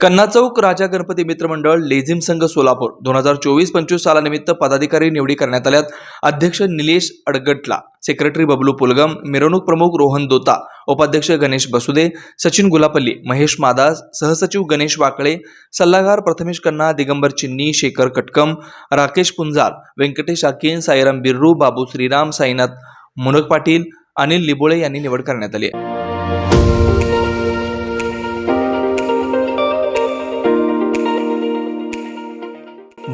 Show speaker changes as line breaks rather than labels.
कन्ना चौक राजा गणपती मित्र मंडळ लेझिम संघ सोलापूर दोन हजार चोवीस पंचवीस सालानिमित्त पदाधिकारी निवडी करण्यात आल्यात. अध्यक्ष निलेश अडगटला सेक्रेटरी बबलू पुलगम मिरवणूक प्रमुख रोहन दोता उपाध्यक्ष गणेश बसुदे सचिन गुलापल्ली महेश मादास सहसचिव गणेश वाकळे सल्लागार प्रथमेश कन्ना दिगंबर चिन्नी शेखर कटकम राकेश पुंजार व्यंकटेश आकीन साईराम बिर्रू बाबू श्रीराम साईनाथ मुनक पाटील अनिल लिबोळे यांनी निवड करण्यात आली आहे.